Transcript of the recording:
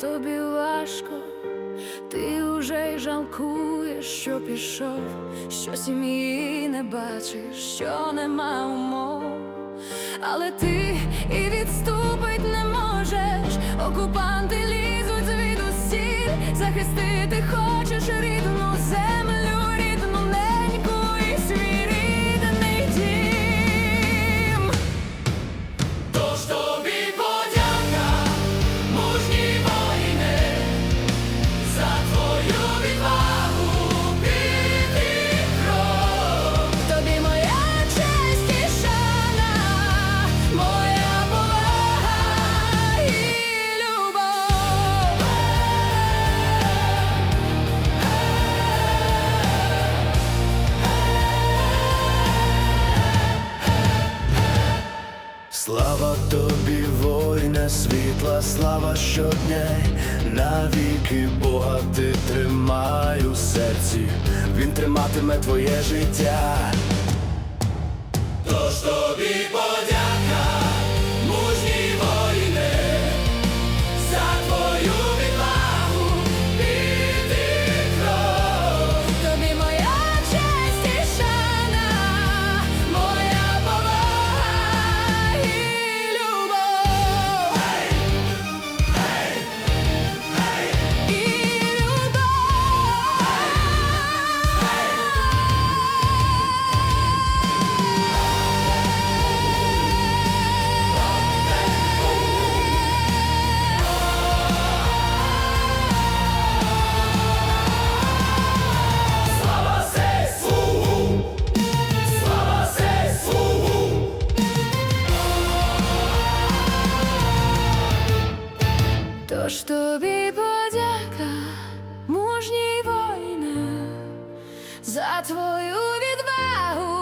тобі важко, ти уже й жалкуєш, що пішов, що сім'ї не бачиш, що нема умов, але ти і відступить не можеш, окупанти лізуть звідусіль, захистити хочеш рідну землю. Твою Слава тобі, воїне, світла, слава щодня, навіки Бога ти тримай у серці, він триматиме твоє життя. Тож тобі подяка, Тож тобі подяка, мужній воїна, за твою відвагу.